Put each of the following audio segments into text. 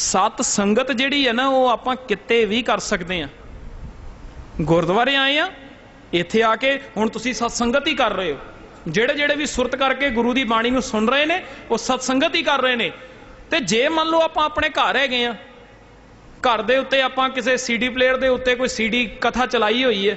ਸਤ ਸੰਗਤ ਜਿਹੜੀ ਹੈ ਨਾ, ਉਹ ਆਪਾਂ ਕਿਤੇ ਵੀ ਕਰ ਸਕਦੇ ਆ ਗੁਰਦੁਆਰੇ ਆਏ ਆ ਇੱਥੇ ਆ ਕੇ ਹੁਣ ਤੁਸੀਂ ਸਤ ਸੰਗਤ ਹੀ ਕਰ ਰਹੇ ਹੋ। ਜਿਹੜੇ ਜਿਹੜੇ ਵੀ ਸੁਰਤ ਕਰਕੇ ਗੁਰੂ ਦੀ ਬਾਣੀ ਨੂੰ ਸੁਣ ਰਹੇ ਨੇ, ਉਹ ਸਤ ਸੰਗਤ ਹੀ ਕਰ ਰਹੇ ਨੇ। ਤੇ ਜੇ ਮੰਨ ਲਓ ਆਪਾਂ ਆਪਣੇ ਘਰ ਹੈਗੇ ਆ ਘਰ ਦੇ ਉੱਤੇ ਆਪਾਂ ਕਿਸੇ ਸੀਡੀ ਪਲੇਅਰ ਦੇ ਉੱਤੇ ਕੋਈ ਸੀਡੀ ਕਥਾ ਚਲਾਈ ਹੋਈ ਹੈ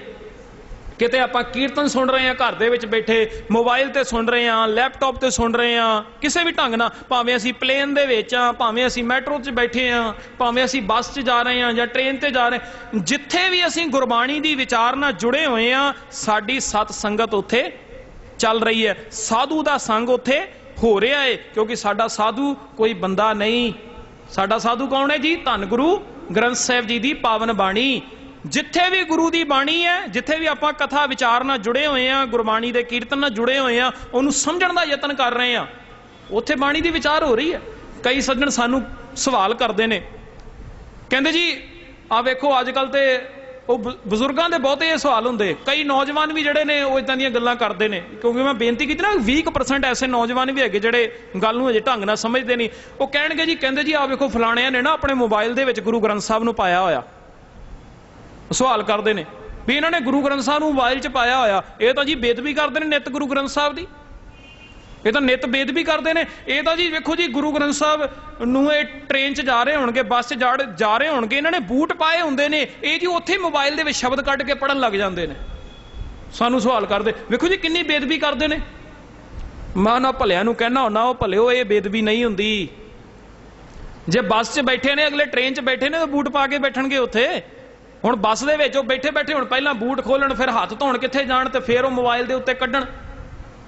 ਕਿਤੇ ਆਪਾਂ ਕੀਰਤਨ ਸੁਣ ਰਹੇ ਹਾਂ ਘਰ ਦੇ ਵਿੱਚ ਬੈਠੇ ਮੋਬਾਈਲ ਤੇ ਸੁਣ ਰਹੇ ਹਾਂ ਲੈਪਟਾਪ ਤੇ ਸੁਣ ਰਹੇ ਹਾਂ ਕਿਸੇ ਵੀ ਢੰਗ ਨਾਲ ਭਾਵੇਂ ਅਸੀਂ ਪਲੇਨ ਦੇ ਵਿੱਚ ਆ ਭਾਵੇਂ ਅਸੀਂ ਮੈਟਰੋ 'ਚ ਬੈਠੇ ਆ ਭਾਵੇਂ ਅਸੀਂ ਬੱਸ 'ਚ ਜਾ ਰਹੇ ਹਾਂ ਜਾਂ ਟ੍ਰੇਨ ਤੇ ਜਾ ਰਹੇ ਹਾਂ, ਜਿੱਥੇ ਵੀ ਅਸੀਂ ਗੁਰਬਾਣੀ ਦੀ ਵਿਚਾਰ ਨਾਲ ਜੁੜੇ ਹੋਏ ਆ ਸਾਡੀ ਸਤ ਸੰਗਤ ਉੱਥੇ ਚੱਲ ਰਹੀ ਹੈ। ਸਾਧੂ ਦਾ ਸੰਗ ਉੱਥੇ ਹੋ ਰਿਹਾ ਹੈ ਕਿਉਂਕਿ ਸਾਡਾ ਸਾਧੂ ਕੋਈ ਬੰਦਾ ਨਹੀਂ। ਸਾਡਾ ਸਾਧੂ ਕੌਣ ਹੈ ਜੀ? ਧੰਨ ਗੁਰੂ ਗ੍ਰੰਥ ਸਾਹਿਬ ਜੀ ਦੀ ਪਾਵਨ ਬਾਣੀ। ਜਿੱਥੇ ਵੀ ਗੁਰੂ ਦੀ ਬਾਣੀ ਹੈ, ਜਿੱਥੇ ਵੀ ਆਪਾਂ ਕਥਾ ਵਿਚਾਰ ਨਾਲ ਜੁੜੇ ਹੋਏ ਆ ਗੁਰਬਾਣੀ ਦੇ ਕੀਰਤਨ ਨਾਲ ਜੁੜੇ ਹੋਏ ਆ ਉਹਨੂੰ ਸਮਝਣ ਦਾ ਯਤਨ ਕਰ ਰਹੇ ਆ ਉੱਥੇ ਬਾਣੀ ਦੀ ਵਿਚਾਰ ਹੋ ਰਹੀ ਹੈ। ਕਈ ਸੱਜਣ ਸਾਨੂੰ ਸਵਾਲ ਕਰਦੇ ਨੇ। ਕਹਿੰਦੇ ਜੀ ਆ ਵੇਖੋ ਅੱਜ ਕੱਲ ਤੇ ਉਹ ਬ- ਬਜ਼ੁਰਗਾਂ ਦੇ ਬਹੁਤੇ ਇਹ ਸਵਾਲ ਹੁੰਦੇ। ਕਈ ਨੌਜਵਾਨ ਵੀ ਜਿਹੜੇ ਨੇ, ਉਹ ਇਦਾਂ ਦੀਆਂ ਗੱਲਾਂ ਕਰਦੇ ਨੇ। ਕਿਉਂਕਿ ਮੈਂ ਬੇਨਤੀ ਕੀਤੀ ਨਾ 20% ਐਸੇ ਨੌਜਵਾਨ ਵੀ ਹੈਗੇ ਜਿਹੜੇ ਗੱਲ ਨੂੰ ਅਜੇ ਢੰਗ ਨਾਲ ਸਮਝਦੇ ਨਹੀਂ। ਉਹ ਕਹਿਣਗੇ ਜੀ, ਕਹਿੰਦੇ ਜੀ ਆ ਵੇਖੋ, ਫਲਾਣਿਆਂ ਨੇ ਨਾ ਆਪਣੇ ਮੋਬਾਈਲ ਦੇ ਵਿੱਚ ਗੁਰੂ ਗ੍ਰੰਥ ਸਾਹਿਬ ਨੂੰ ਪਾਇਆ ਹੋਇਆ। ਸਵਾਲ ਕਰਦੇ ਨੇ ਵੀ ਇਹਨਾਂ ਨੇ ਗੁਰੂ ਗ੍ਰੰਥ ਸਾਹਿਬ ਨੂੰ ਮੋਬਾਈਲ 'ਚ ਪਾਇਆ ਹੋਇਆ। ਇਹ ਤਾਂ ਜੀ ਬੇਦਬੀ ਕਰਦੇ ਨੇ ਨਿਤ ਗੁਰੂ ਗ੍ਰੰਥ ਸਾਹਿਬ ਦੀ। ਇਹ ਤਾਂ ਨਿਤ ਬੇਦਬੀ ਕਰਦੇ ਨੇ। ਇਹ ਤਾਂ ਜੀ ਵੇਖੋ ਜੀ ਗੁਰੂ ਗ੍ਰੰਥ ਸਾਹਿਬ ਨੂੰ ਇਹ ਟ੍ਰੇਨ 'ਚ ਜਾ ਰਹੇ ਹੋਣਗੇ, ਬੱਸ 'ਚ ਜਾ ਜਾ ਰਹੇ ਹੋਣਗੇ। ਇਹਨਾਂ ਨੇ ਬੂਟ ਪਾਏ ਹੁੰਦੇ ਨੇ। ਇਹ ਜੀ ਉੱਥੇ ਮੋਬਾਈਲ ਦੇ ਵਿੱਚ ਸ਼ਬਦ ਕੱਢ ਕੇ ਪੜਨ ਲੱਗ ਜਾਂਦੇ ਨੇ। ਸਾਨੂੰ ਸਵਾਲ ਕਰਦੇ, ਵੇਖੋ ਜੀ ਕਿੰਨੀ ਬੇਦਬੀ ਕਰਦੇ ਨੇ। ਮੈਂ ਨਾ ਭਲਿਆਂ ਨੂੰ ਕਹਿਣਾ ਹੁੰਦਾ, ਉਹ ਭਲਿਓ, ਇਹ ਬੇਦਬੀ ਨਹੀਂ ਹੁੰਦੀ। ਜੇ ਬੱਸ 'ਚ ਬੈਠੇ ਨੇ, ਅਗਲੇ ਟ੍ਰੇਨ 'ਚ ਬੈਠੇ ਨੇ, ਤਾਂ ਬੂਟ ਪਾ ਕੇ ਬੈਠਣਗੇ ਉੱਥੇ। ਹੁਣ ਬੱਸ ਦੇ ਵਿੱਚ ਉਹ ਬੈਠੇ ਬੈਠੇ ਹੁਣ ਪਹਿਲਾਂ ਬੂਟ ਖੋਲਣ, ਫਿਰ ਹੱਥ ਧੋਣ ਕਿੱਥੇ ਜਾਣ ਤੇ ਫਿਰ ਉਹ ਮੋਬਾਈਲ ਦੇ ਉੱਤੇ ਕੱਢਣ।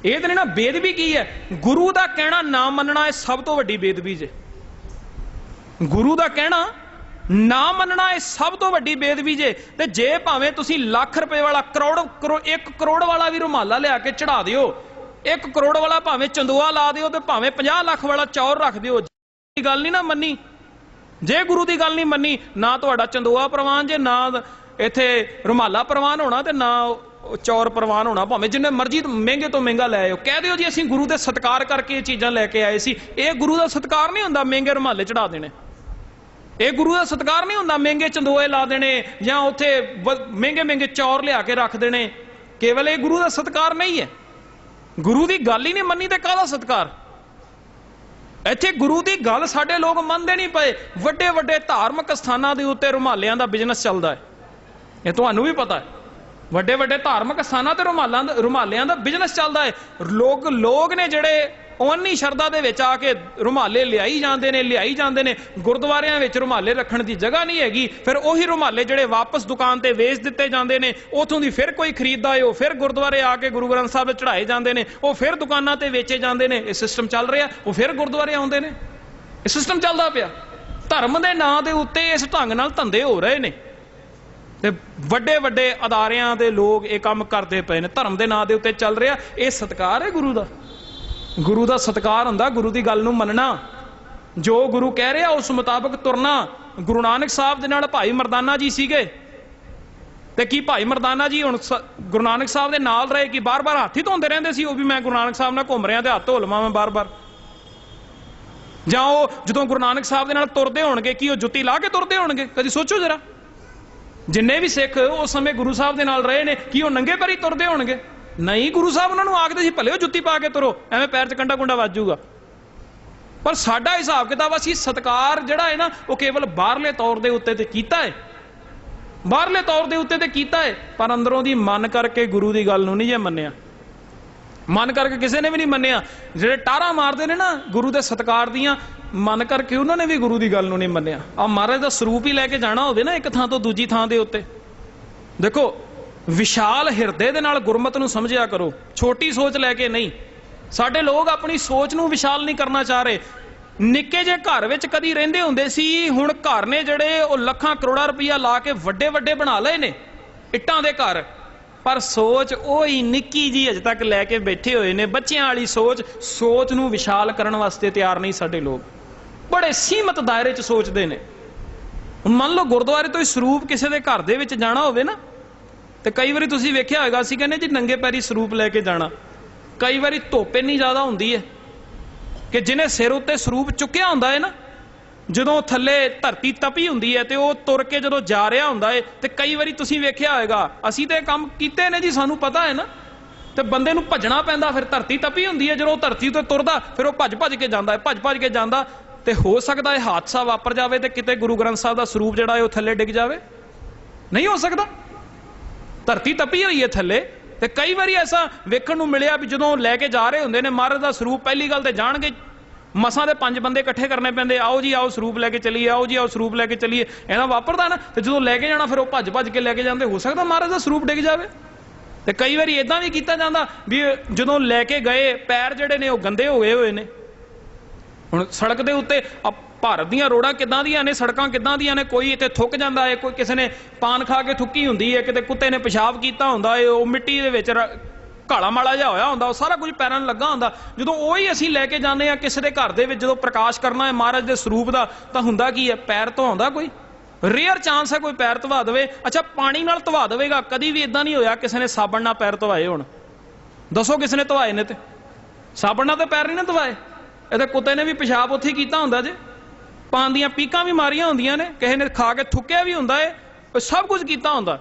ਇਹ ਤੇ ਨਾ ਬੇਦਬੀ ਕੀ ਹੈ? ਗੁਰੂ ਦਾ ਕਹਿਣਾ ਨਾ ਮੰਨਣਾ ਇਹ ਸਭ ਤੋਂ ਵੱਡੀ ਬੇਦਬੀ ਜੇ। ਗੁਰੂ ਦਾ ਕਹਿਣਾ ਨਾ ਮੰਨਣਾ ਇਹ ਸਭ ਤੋਂ ਵੱਡੀ ਬੇਦਬੀ ਜੇ। ਤੇ ਜੇ ਭਾਵੇਂ ਤੁਸੀਂ ਲੱਖ ਰੁਪਏ ਵਾਲਾ ਕਰੋੜ, ਕਰੋ 1 ਕਰੋੜ ਵਾਲਾ ਵੀ ਰੁਮਾਲਾ ਲਿਆ ਕੇ ਚੜਾ ਦਿਓ 1 ਕਰੋੜ ਵਾਲਾ ਭਾਵੇਂ ਚੰਦੂਆ ਲਾ ਦਿਓ ਤੇ ਭਾਵੇਂ 50 ਲੱਖ ਵਾਲਾ ਚੌਰ ਰੱਖ ਦਿਓ ਗੱਲ ਨਹੀਂ ਨਾ ਮੰਨੀ। ਜੇ ਗੁਰੂ ਦੀ ਗੱਲ ਨਹੀਂ ਮੰਨੀ, ਨਾ ਤੁਹਾਡਾ ਚੰਦੋਆ ਪ੍ਰਵਾਨ, ਜੇ ਨਾ ਇੱਥੇ ਰੁਮਾਲਾ ਪ੍ਰਵਾਨ ਹੋਣਾ ਤੇ ਨਾ ਚੌਰ ਪ੍ਰਵਾਨ ਹੋਣਾ, ਭਾਵੇਂ ਜਿੰਨੇ ਮਰਜ਼ੀ ਮਹਿੰਗੇ ਤੋਂ ਮਹਿੰਗਾ ਲੈ ਆਇਓ। ਕਹਿ ਦਿਓ ਜੀ, ਅਸੀਂ ਗੁਰੂ ਦੇ ਸਤਕਾਰ ਕਰਕੇ ਇਹ ਚੀਜ਼ਾਂ ਲੈ ਕੇ ਆਏ ਸੀ। ਇਹ ਗੁਰੂ ਦਾ ਸਤਕਾਰ ਨਹੀਂ ਹੁੰਦਾ ਮਹਿੰਗੇ ਰੁਮਾਲੇ ਚੜਾ ਦੇਣੇ। ਇਹ ਗੁਰੂ ਦਾ ਸਤਕਾਰ ਨਹੀਂ ਹੁੰਦਾ ਮਹਿੰਗੇ ਚੰਦੋਏ ਲਾ ਦੇਣੇ ਜਾਂ ਉੱਥੇ ਮਹਿੰਗੇ ਮਹਿੰਗੇ ਚੌਰ ਲਿਆ ਕੇ ਰੱਖ ਦੇਣੇ। ਕੇਵਲ ਇਹ ਗੁਰੂ ਦਾ ਸਤਕਾਰ ਨਹੀਂ ਹੈ। ਗੁਰੂ ਦੀ ਗੱਲ ਹੀ ਨਹੀਂ ਮੰਨੀ ਤੇ ਕਾਹਦਾ ਸਤਕਾਰ? ਇੱਥੇ ਗੁਰੂ ਦੀ ਗੱਲ ਸਾਡੇ ਲੋਕ ਮੰਨਦੇ ਨਹੀਂ ਪਏ। ਵੱਡੇ ਵੱਡੇ ਧਾਰਮਿਕ ਸਥਾਨਾਂ ਦੇ ਉੱਤੇ ਰੁਮਾਲਿਆਂ ਦਾ ਬਿਜ਼ਨਸ ਚੱਲਦਾ ਹੈ। ਇਹ ਤੁਹਾਨੂੰ ਵੀ ਪਤਾ ਹੈ। ਵੱਡੇ ਵੱਡੇ ਧਾਰਮਿਕ ਸਥਾਨਾਂ ਤੇ ਰੁਮਾਲਾਂ ਦਾ ਰੁਮਾਲਿਆਂ ਦਾ ਬਿਜ਼ਨਸ ਚੱਲਦਾ ਹੈ। ਲੋਕ ਲੋਕ ਨੇ ਜਿਹੜੇ ਓਨੀ ਸ਼ਰਧਾ ਦੇ ਵਿੱਚ ਆ ਕੇ ਰੁਮਾਲੇ ਲਿਆਈ ਜਾਂਦੇ ਨੇ, ਲਿਆਈ ਜਾਂਦੇ ਨੇ। ਗੁਰਦੁਆਰਿਆਂ ਵਿੱਚ ਰੁਮਾਲੇ ਰੱਖਣ ਦੀ ਜਗ੍ਹਾ ਨਹੀਂ ਹੈਗੀ। ਫਿਰ ਉਹੀ ਰੁਮਾਲੇ ਜਿਹੜੇ ਵਾਪਸ ਦੁਕਾਨ ਤੇ ਵੇਚ ਦਿੱਤੇ ਜਾਂਦੇ ਨੇ, ਉਥੋਂ ਦੀ ਫਿਰ ਕੋਈ ਖਰੀਦਦਾ ਏ ਉਹ ਫਿਰ ਗੁਰਦੁਆਰੇ ਆ ਕੇ ਗੁਰੂ ਗ੍ਰੰਥ ਸਾਹਿਬ ਚੜਾਏ ਜਾਂਦੇ ਨੇ, ਉਹ ਫਿਰ ਦੁਕਾਨਾਂ ਤੇ ਵੇਚੇ ਜਾਂਦੇ ਨੇ। ਇਹ ਸਿਸਟਮ ਚੱਲ ਰਿਹਾ, ਉਹ ਫਿਰ ਗੁਰਦੁਆਰੇ ਆਉਂਦੇ ਨੇ। ਇਹ ਸਿਸਟਮ ਚੱਲਦਾ ਪਿਆ। ਧਰਮ ਦੇ ਨਾਂ ਦੇ ਉੱਤੇ ਇਸ ਢੰਗ ਨਾਲ ਧੰਦੇ ਹੋ ਰਹੇ ਨੇ। ਤੇ ਵੱਡੇ ਵੱਡੇ ਅਦਾਰਿਆਂ ਦੇ ਲੋਕ ਇਹ ਕੰਮ ਕਰਦੇ ਪਏ ਨੇ। ਧਰਮ ਦੇ ਨਾਂ ਦੇ ਉੱਤੇ ਚੱਲ ਰਿਹਾ, ਇਹ ਸਤਕਾਰ ਹੈ ਗੁਰੂ ਦਾ। ਗੁਰੂ ਦਾ ਸਤਕਾਰ ਹੁੰਦਾ, ਗੁਰੂ ਦੀ ਗੱਲ ਨੂੰ ਮੰਨਣਾ। ਜੋ ਗੁਰੂ ਕਹਿ ਰਿਹਾ, ਉਸ ਮੁਤਾਬਕ ਤੁਰਨਾ। ਗੁਰੂ ਨਾਨਕ ਸਾਹਿਬ ਦੇ ਨਾਲ ਭਾਈ ਮਰਦਾਨਾ ਜੀ ਸੀਗੇ। ਤੇ ਕੀ ਭਾਈ ਮਰਦਾਨਾ ਜੀ ਹੁਣ ਸ- ਗੁਰੂ ਨਾਨਕ ਸਾਹਿਬ ਦੇ ਨਾਲ ਰਹੇ ਕਿ ਬਾਰ-ਬਾਰ ਹੱਥ ਹੀ ਧੋਂਦੇ ਰਹਿੰਦੇ ਸੀ? ਉਹ ਵੀ ਮੈਂ ਗੁਰੂ ਨਾਨਕ ਸਾਹਿਬ ਨਾਲ ਘੁੰਮ ਰਿਹਾ ਤੇ ਹੱਥ ਧੋ ਲਵਾਂ ਮੈਂ ਬਾਰ-ਬਾਰ। ਜਾਂ ਉਹ ਜਦੋਂ ਗੁਰੂ ਨਾਨਕ ਸਾਹਿਬ ਦੇ ਨਾਲ ਤੁਰਦੇ ਹੋਣਗੇ, ਕੀ ਉਹ ਜੁੱਤੀ ਲਾ ਕੇ ਤੁਰਦੇ ਹੋਣਗੇ? ਕਦੀ ਸੋਚੋ ਜਰਾ। ਜਿੰਨੇ ਵੀ ਸਿੱਖ ਉਸ ਸਮੇਂ ਗੁਰੂ ਸਾਹਿਬ ਦੇ ਨਾਲ ਰਹੇ ਨੇ, ਕੀ ਉਹ ਨੰਗੇ ਪੈਰੀ ਤੁਰਦੇ ਹੋਣਗੇ? ਨਹੀਂ, ਗੁਰੂ ਸਾਹਿਬ ਉਹਨਾਂ ਨੂੰ ਆਖਦੇ ਸੀ ਭਲੇ ਜੁੱਤੀ ਪਾ ਕੇ ਤੁਰੋ, ਐਵੇਂ ਪੈਰ 'ਚ ਕੰਡਾ ਕੁੰਡਾ ਵੱਜੂਗਾ। ਪਰ ਸਾਡਾ ਹਿਸਾਬ ਕਿਤਾਬ ਅਸੀਂ ਸਤਕਾਰ ਜਿਹੜਾ ਹੈ ਨਾ, ਉਹ ਕੇਵਲ ਬਾਹਰਲੇ ਤੌਰ ਦੇ ਉੱਤੇ ਤੇ ਕੀਤਾ ਹੈ। ਬਾਹਰਲੇ ਤੌਰ ਦੇ ਉੱਤੇ ਤੇ ਕੀਤਾ ਹੈ, ਪਰ ਅੰਦਰੋਂ ਦੀ ਮਨ ਕਰਕੇ ਗੁਰੂ ਦੀ ਗੱਲ ਨੂੰ ਨਹੀਂ ਜੇ ਮੰਨਿਆ। ਮਨ ਕਰਕੇ ਕਿਸੇ ਨੇ ਵੀ ਨਹੀਂ ਮੰਨਿਆ। ਜਿਹੜੇ ਟਾਰਾਂ ਮਾਰਦੇ ਨੇ ਨਾ, ਗੁਰੂ ਦੇ ਸਤਕਾਰ ਦੀਆਂ, ਮਨ ਕਰਕੇ ਉਹਨਾਂ ਨੇ ਵੀ ਗੁਰੂ ਦੀ ਗੱਲ ਨੂੰ ਨਹੀਂ ਮੰਨਿਆ। ਆ ਮਹਾਰਾਜ ਦਾ ਸਰੂਪ ਹੀ ਲੈ ਕੇ ਜਾਣਾ ਹੋਵੇ ਨਾ, ਇੱਕ ਥਾਂ ਤੋਂ ਦੂਜੀ ਥਾਂ ਦੇ ਉੱਤੇ। ਦੇਖੋ ਵਿਸ਼ਾਲ ਹਿਰਦੇ ਦੇ ਨਾਲ ਗੁਰਮਤ ਨੂੰ ਸਮਝਿਆ ਕਰੋ। ਛੋਟੀ ਸੋਚ ਲੈ ਕੇ ਨਹੀਂ। ਸਾਡੇ ਲੋਕ ਆਪਣੀ ਸੋਚ ਨੂੰ ਵਿਸ਼ਾਲ ਨਹੀਂ ਕਰਨਾ ਚਾਹ ਰਹੇ। ਨਿੱਕੇ ਜੇ ਘਰ ਵਿੱਚ ਕਦੀ ਰਹਿੰਦੇ ਹੁੰਦੇ ਸੀ, ਹੁਣ ਘਰ ਨੇ ਜਿਹੜੇ ਉਹ ਲੱਖਾਂ ਕਰੋੜਾਂ ਰੁਪਈਆ ਲਾ ਕੇ ਵੱਡੇ ਵੱਡੇ ਬਣਾ ਲਏ ਨੇ, ਇੱਟਾਂ ਦੇ ਘਰ। ਪਰ ਸੋਚ ਉਹ ਹੀ ਨਿੱਕੀ ਜੀ ਅਜੇ ਤੱਕ ਲੈ ਕੇ ਬੈਠੇ ਹੋਏ ਨੇ। ਬੱਚਿਆਂ ਵਾਲੀ ਸੋਚ ਸੋਚ ਨੂੰ ਵਿਸ਼ਾਲ ਕਰਨ ਵਾਸਤੇ ਤਿਆਰ ਨਹੀਂ ਸਾਡੇ ਲੋਕ। ਬੜੇ ਸੀਮਤ ਦਾਇਰੇ 'ਚ ਸੋਚਦੇ ਨੇ। ਮੰਨ ਲਓ ਗੁਰਦੁਆਰੇ ਤੋਂ ਹੀ ਸਰੂਪ ਕਿਸੇ ਦੇ ਘਰ ਦੇ ਵਿੱਚ ਜਾਣਾ ਹੋਵੇ ਨਾ। ਤੇ ਕਈ ਵਾਰੀ ਤੁਸੀਂ ਵੇਖਿਆ ਹੋਵੇਗਾ ਅਸੀਂ ਕਹਿੰਦੇ ਜੀ ਨੰਗੇ ਪੈਰੀ ਸਰੂਪ ਲੈ ਕੇ ਜਾਣਾ। ਕਈ ਵਾਰੀ ਧੁੱਪ ਇੰਨੀ ਜ਼ਿਆਦਾ ਹੁੰਦੀ ਹੈ ਕਿ ਜਿਹਨੇ ਸਿਰ ਉੱਤੇ ਸਰੂਪ ਚੁੱਕਿਆ ਹੁੰਦਾ ਹੈ ਨਾ, ਜਦੋਂ ਥੱਲੇ ਧਰਤੀ ਤਪੀ ਹੁੰਦੀ ਹੈ ਤੇ ਉਹ ਤੁਰ ਕੇ ਜਦੋਂ ਜਾ ਰਿਹਾ ਹੁੰਦਾ ਹੈ, ਤੇ ਕਈ ਵਾਰੀ ਤੁਸੀਂ ਵੇਖਿਆ ਹੋਵੇਗਾ ਅਸੀਂ ਤੇ ਇਹ ਕੰਮ ਕੀਤੇ ਨੇ ਜੀ, ਸਾਨੂੰ ਪਤਾ ਹੈ ਨਾ। ਤੇ ਬੰਦੇ ਨੂੰ ਭੱਜਣਾ ਪੈਂਦਾ, ਫਿਰ ਧਰਤੀ ਤਪੀ ਹੁੰਦੀ ਹੈ, ਜਦੋਂ ਉਹ ਧਰਤੀ ਤੋਂ ਤੁਰਦਾ, ਫਿਰ ਉਹ ਭੱਜ ਭੱਜ ਕੇ ਜਾਂਦਾ ਹੈ ਭੱਜ ਭੱਜ ਕੇ ਜਾਂਦਾ, ਤੇ ਹੋ ਸਕਦਾ ਹੈ ਹਾਦਸਾ ਵਾਪਰ ਜਾਵੇ ਤੇ ਕਿਤੇ ਗੁਰੂ ਗ੍ਰੰਥ ਸਾਹਿਬ ਦਾ ਸਰੂਪ ਜਿਹੜਾ ਹੈ ਉਹ ਥੱਲੇ ਡਿੱਗ ਜਾਵੇ। ਨਹੀਂ ਹੋ ਸਕਦਾ। ਧਰਤੀ ਤਪੀ ਹੋਈ ਹੈ ਥੱਲੇ ਤੇ ਕਈ ਵਾਰੀ ਐਸਾ ਵੇਖਣ ਨੂੰ ਮਿਲਿਆ ਵੀ ਜਦੋਂ ਲੈ ਕੇ ਜਾ ਰਹੇ ਹੁੰਦੇ ਨੇ, ਮਹਾਰਾਜ ਦਾ ਸਰੂਪ ਪਹਿਲੀ ਗੱਲ ਤੇ ਜਾਣਗੇ। ਮਸਾਂ ਦੇ ਪੰਜ ਬੰਦੇ ਇਕੱਠੇ ਕਰਨੇ ਪੈਂਦੇ, ਆਓ ਜੀ, ਆਓ ਸਰੂਪ ਲੈ ਕੇ ਚਲੀਏ, ਆਓ ਜੀ, ਆਓ ਸਰੂਪ ਲੈ ਕੇ ਚਲੀਏ। ਇਹਨਾਂ ਵਾਪਰਦਾ ਨਾ, ਤੇ ਜਦੋਂ ਲੈ ਕੇ ਜਾਣਾ ਫਿਰ ਉਹ ਭੱਜ ਭੱਜ ਕੇ ਲੈ ਕੇ ਜਾਂਦੇ। ਹੋ ਸਕਦਾ ਮਹਾਰਾਜ ਦਾ ਸਰੂਪ ਡਿੱਗ ਜਾਵੇ। ਤੇ ਕਈ ਵਾਰੀ ਇਦਾਂ ਵੀ ਕੀਤਾ ਜਾਂਦਾ ਵੀ ਜਦੋਂ ਲੈ ਕੇ ਗਏ, ਪੈਰ ਜਿਹੜੇ ਨੇ ਉਹ ਗੰਦੇ ਹੋ ਗਏ ਹੋਏ ਨੇ। ਹੁਣ ਸੜਕ ਦੇ ਉੱਤੇ ਆ ਭਾਰਤ ਦੀਆਂ ਰੋਡਾਂ ਕਿੱਦਾਂ ਦੀਆਂ ਨੇ, ਸੜਕਾਂ ਕਿੱਦਾਂ ਦੀਆਂ ਨੇ, ਕੋਈ ਇੱਥੇ ਥੁੱਕ ਜਾਂਦਾ ਹੈ, ਕੋਈ ਕਿਸੇ ਨੇ ਪਾਨ ਖਾ ਕੇ ਥੁੱਕੀ ਹੁੰਦੀ ਹੈ, ਕਿਤੇ ਕੁੱਤੇ ਨੇ ਪਿਸ਼ਾਬ ਕੀਤਾ ਹੁੰਦਾ ਹੈ, ਉਹ ਮਿੱਟੀ ਦੇ ਵਿੱਚ ਰ- ਕਾਲਾ ਮਾਲਾ ਜਿਹਾ ਹੋਇਆ ਹੁੰਦਾ, ਉਹ ਸਾਰਾ ਕੁਝ ਪੈਰਾਂ ਨੂੰ ਲੱਗਾ ਹੁੰਦਾ। ਜਦੋਂ ਉਹ ਹੀ ਅਸੀਂ ਲੈ ਕੇ ਜਾਂਦੇ ਆ ਕਿਸੇ ਦੇ ਘਰ ਦੇ ਵਿੱਚ, ਜਦੋਂ ਪ੍ਰਕਾਸ਼ ਕਰਨਾ ਹੈ ਮਹਾਰਾਜ ਦੇ ਸਰੂਪ ਦਾ, ਤਾਂ ਹੁੰਦਾ ਕੀ ਹੈ? ਪੈਰ ਧੋਉਂਦਾ ਕੋਈ? ਰੇਅਰ ਚਾਂਸ ਹੈ ਕੋਈ ਪੈਰ ਧਵਾ ਦੇਵੇ। ਅੱਛਾ, ਪਾਣੀ ਨਾਲ ਧਵਾ ਦੇਵੇਗਾ, ਕਦੀ ਵੀ ਇਦਾਂ ਨਹੀਂ ਹੋਇਆ ਕਿਸੇ ਨੇ ਸਾਬਣ ਨਾਲ ਪੈਰ ਧਵਾਏ ਹੋਣ। ਦੱਸੋ ਕਿਸ ਨੇ ਧਵਾਏ ਨੇ ਤੇ? ਸਾਬਣ ਨਾਲ ਤੇ ਪੈਰ ਨਹੀਂ ਨਾ ਧਵਾਏ। ਇਹਦੇ ਕੁੱਤੇ ਨੇ ਵੀ ਪਿਸ਼ਾਬ ਉੱਥੇ ਕੀਤਾ ਹੁੰਦਾ ਜੇ। ਪਾਨ ਦੀਆਂ ਪੀਕਾਂ ਵੀ ਮਾਰੀਆਂ ਹੁੰਦੀਆਂ ਨੇ, ਕਿਸੇ ਨੇ ਖਾ ਕੇ ਥੁੱਕਿਆ ਵੀ ਹੁੰਦਾ ਏ ਸਭ ਕੁਝ ਕੀਤਾ ਹੁੰਦਾ।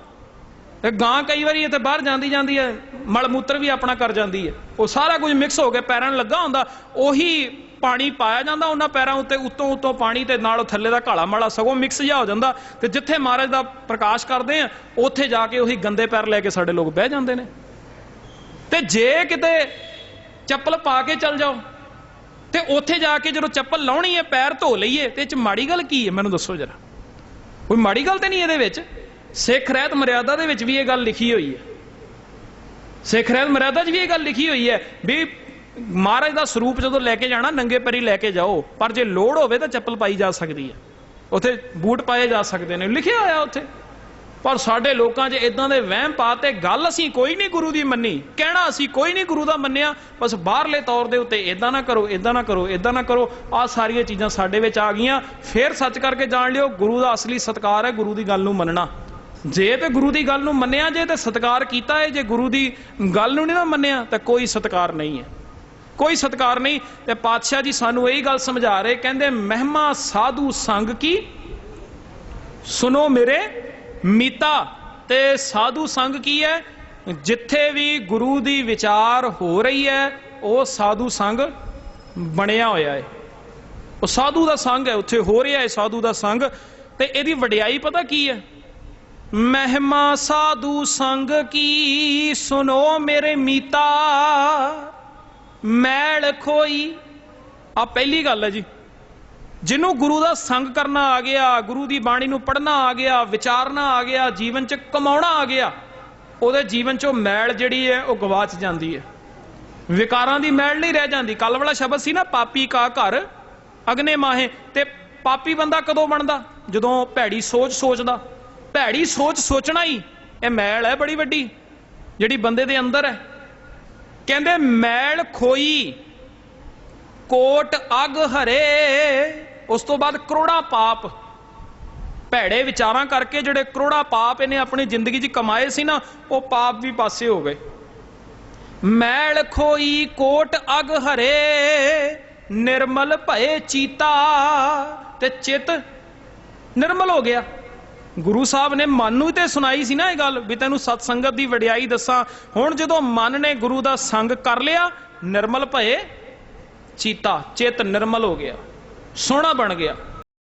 ਤੇ ਗਾਂ ਕਈ ਵਾਰੀ ਇੱਥੇ ਬਾਹਰ ਜਾਂਦੀ ਜਾਂਦੀ ਹੈ ਮਲ ਮੂਤਰ ਵੀ ਆਪਣਾ ਕਰ ਜਾਂਦੀ ਹੈ ਉਹ ਸਾਰਾ ਕੁਝ ਮਿਕਸ ਹੋ ਕੇ ਪੈਰਾਂ ਨੂੰ ਲੱਗਾ ਹੁੰਦਾ, ਉਹੀ ਪਾਣੀ ਪਾਇਆ ਜਾਂਦਾ ਉਹਨਾਂ ਪੈਰਾਂ ਉੱਤੇ, ਉੱਤੋਂ ਉੱਤੋਂ ਪਾਣੀ ਤੇ ਨਾਲ ਥੱਲੇ ਦਾ ਕਾਲਾ ਮਾਲਾ ਸਗੋਂ ਮਿਕਸ ਜਿਹਾ ਹੋ ਜਾਂਦਾ। ਤੇ ਜਿੱਥੇ ਮਹਾਰਾਜ ਦਾ ਪ੍ਰਕਾਸ਼ ਕਰਦੇ ਆ, ਉੱਥੇ ਜਾ ਕੇ ਉਹੀ ਗੰਦੇ ਪੈਰ ਲੈ ਕੇ ਸਾਡੇ ਲੋਕ ਬਹਿ ਜਾਂਦੇ ਨੇ। ਤੇ ਜੇ ਕਿਤੇ ਚੱਪਲ ਪਾ ਕੇ ਚੱਲ ਜਾਓ ਤੇ ਉੱਥੇ ਜਾ ਕੇ ਜਦੋਂ ਚੱਪਲ ਲਾਉਣੀ ਹੈ, ਪੈਰ ਧੋ ਲਈਏ, ਤੇ ਇਹ ਚ ਮਾੜੀ ਗੱਲ ਕੀ ਹੈ? ਮੈਨੂੰ ਦੱਸੋ ਜਰਾ। ਕੋਈ ਮਾੜੀ ਗੱਲ ਤੇ ਨਹੀਂ ਇਹਦੇ ਵਿੱਚ? ਸਿੱਖ ਰਹਿਤ ਮਰਿਆਦਾ ਦੇ ਵਿੱਚ ਵੀ ਇਹ ਗੱਲ ਲਿਖੀ ਹੋਈ ਹੈ। ਸਿੱਖ ਰਹਿਤ ਮਰਿਆਦਾ 'ਚ ਵੀ ਇਹ ਗੱਲ ਲਿਖੀ ਹੋਈ ਹੈ ਵੀ ਮਹਾਰਾਜ ਦਾ ਸਰੂਪ ਜਦੋਂ ਲੈ ਕੇ ਜਾਣਾ, ਨੰਗੇ ਪੈਰੀ ਲੈ ਕੇ ਜਾਓ। ਪਰ ਜੇ ਲੋੜ ਹੋਵੇ ਤਾਂ ਚੱਪਲ ਪਾਈ ਜਾ ਸਕਦੀ ਹੈ। ਉੱਥੇ ਬੂਟ ਪਾਏ ਜਾ ਸਕਦੇ ਨੇ। ਲਿਖਿਆ ਹੋਇਆ ਉੱਥੇ। ਪਰ ਸਾਡੇ ਲੋਕਾਂ 'ਚ ਇਦਾਂ ਦੇ ਵਹਿਮ ਪਾਤੇ ਗੱਲ ਅਸੀਂ ਕੋਈ ਨਹੀਂ ਗੁਰੂ ਦੀ ਮੰਨੀ, ਕਹਿਣਾ ਅਸੀਂ ਕੋਈ ਨਹੀਂ ਗੁਰੂ ਦਾ ਮੰਨਿਆ, ਬਸ ਬਾਹਰਲੇ ਤੌਰ ਦੇ ਉੱਤੇ ਇਦਾਂ ਨਾ ਕਰੋ ਇਦਾਂ ਨਾ ਕਰੋ ਇਦਾਂ ਨਾ ਕਰੋ, ਆਹ ਸਾਰੀਆਂ ਚੀਜ਼ਾਂ ਸਾਡੇ ਵਿੱਚ ਆ ਗਈਆਂ, ਫੇਰ ਸੱਚ ਕਰਕੇ ਜਾਣ ਲਿਓ, ਗੁਰੂ ਦਾ ਅਸਲੀ ਸਤਕਾਰ ਹੈ ਗੁਰੂ ਦੀ ਗੱਲ ਨੂੰ ਮੰਨਣਾ। ਜੇ ਤੇ ਗੁਰੂ ਦੀ ਗੱਲ ਨੂੰ ਮੰਨਿਆ ਜੇ ਤੇ ਸਤਕਾਰ ਕੀਤਾ ਹੈ ਜੇ ਗੁਰੂ ਦੀ ਗੱਲ ਨੂੰ ਨਹੀਂ ਨਾ ਮੰਨਿਆ, ਤਾਂ ਕੋਈ ਸਤਕਾਰ ਨਹੀਂ ਹੈ। ਕੋਈ ਸਤਕਾਰ ਨਹੀਂ, ਤੇ ਪਾਤਸ਼ਾਹ ਜੀ ਸਾਨੂੰ ਇਹੀ ਗੱਲ ਸਮਝਾ ਰਹੇ, ਕਹਿੰਦੇ ਮਹਿਮਾ ਸਾਧੂ ਸੰਗ ਕੀ? ਸੁਨੋ ਮੇਰੇ ਮੀਤਾ, ਤੇ ਸਾਧੂ ਸੰਗ ਕੀ ਹੈ? ਜਿੱਥੇ ਵੀ ਗੁਰੂ ਦੀ ਵਿਚਾਰ ਹੋ ਰਹੀ ਹੈ, ਉਹ ਸਾਧੂ ਸੰਗ ਬਣਿਆ ਹੋਇਆ ਹੈ। ਉਹ ਸਾਧੂ ਦਾ ਸੰਗ ਹੈ, ਉੱਥੇ ਹੋ ਰਿਹਾ ਹੈ ਸਾਧੂ ਦਾ ਸੰਗ। ਤੇ ਇਹਦੀ ਵਡਿਆਈ ਪਤਾ ਕੀ ਹੈ? ਮਹਿਮਾ ਸਾਧੂ ਸੰਗ ਕੀ? ਸੁਨੋ ਮੇਰੇ ਮੀਤਾ, ਮੈਲ ਖੋਈ। ਆ ਪਹਿਲੀ ਗੱਲ ਹੈ ਜੀ। ਜਿਹਨੂੰ ਗੁਰੂ ਦਾ ਸੰਗ ਕਰਨਾ ਆ ਗਿਆ, ਗੁਰੂ ਦੀ ਬਾਣੀ ਨੂੰ ਪੜ੍ਹਨਾ ਆ ਗਿਆ, ਵਿਚਾਰਨਾ ਆ ਗਿਆ, ਜੀਵਨ 'ਚ ਕਮਾਉਣਾ ਆ ਗਿਆ, ਉਹਦੇ ਜੀਵਨ 'ਚੋਂ ਮੈਲ ਜਿਹੜੀ ਹੈ ਉਹ ਗਵਾਚ ਜਾਂਦੀ ਹੈ। ਵਿਕਾਰਾਂ ਦੀ ਮੈਲ ਨਹੀਂ ਰਹਿ ਜਾਂਦੀ। ਕੱਲ ਵਾਲਾ ਸ਼ਬਦ ਸੀ ਨਾ, ਪਾਪੀ ਕਾ ਘਰ, ਅਗਨੇ ਮਾਹੇ, ਤੇ ਪਾਪੀ ਬੰਦਾ ਕਦੋਂ ਬਣਦਾ? ਜਦੋਂ ਭੈੜੀ ਸੋਚ ਸੋਚਦਾ। ਭੈੜੀ ਸੋਚ ਸੋਚਣਾ ਹੀ, ਇਹ ਮੈਲ ਹੈ ਬੜੀ ਵੱਡੀ, ਜਿਹੜੀ ਬੰਦੇ ਦੇ ਅੰਦਰ ਹੈ। ਕਹਿੰਦੇ, ਮੈਲ ਖੋਈ, ਕੋਟ ਅਗ ਹਰੇ ਉਸ ਤੋਂ ਬਾਅਦ ਕਰੋੜਾ ਪਾਪ ਭੈੜੇ ਵਿਚਾਰਾਂ ਕਰਕੇ ਜਿਹੜੇ ਕਰੋੜਾ ਪਾਪ ਇਹਨੇ ਆਪਣੀ ਜ਼ਿੰਦਗੀ 'ਚ ਕਮਾਏ ਸੀ ਨਾ, ਉਹ ਪਾਪ ਵੀ ਪਾਸੇ ਹੋ ਗਏ। ਮੈਲ ਖੋਈ ਕੋਟ ਅਗ ਹਰੇ, ਨਿਰਮਲ ਭਏ ਚੀਤਾ ਤੇ ਚਿਤ ਨਿਰਮਲ ਹੋ ਗਿਆ। ਗੁਰੂ ਸਾਹਿਬ ਨੇ ਮਨ ਨੂੰ ਤੇ ਸੁਣਾਈ ਸੀ ਨਾ ਇਹ ਗੱਲ ਵੀ ਤੈਨੂੰ ਸਤ ਸੰਗਤ ਦੀ ਵਡਿਆਈ ਦੱਸਾਂ। ਹੁਣ ਜਦੋਂ ਮਨ ਨੇ ਗੁਰੂ ਦਾ ਸੰਗ ਕਰ ਲਿਆ, ਨਿਰਮਲ ਭਏ ਚੀਤਾ, ਚਿਤ ਨਿਰਮਲ ਹੋ ਗਿਆ। ਸੋਹਣਾ ਬਣ ਗਿਆ।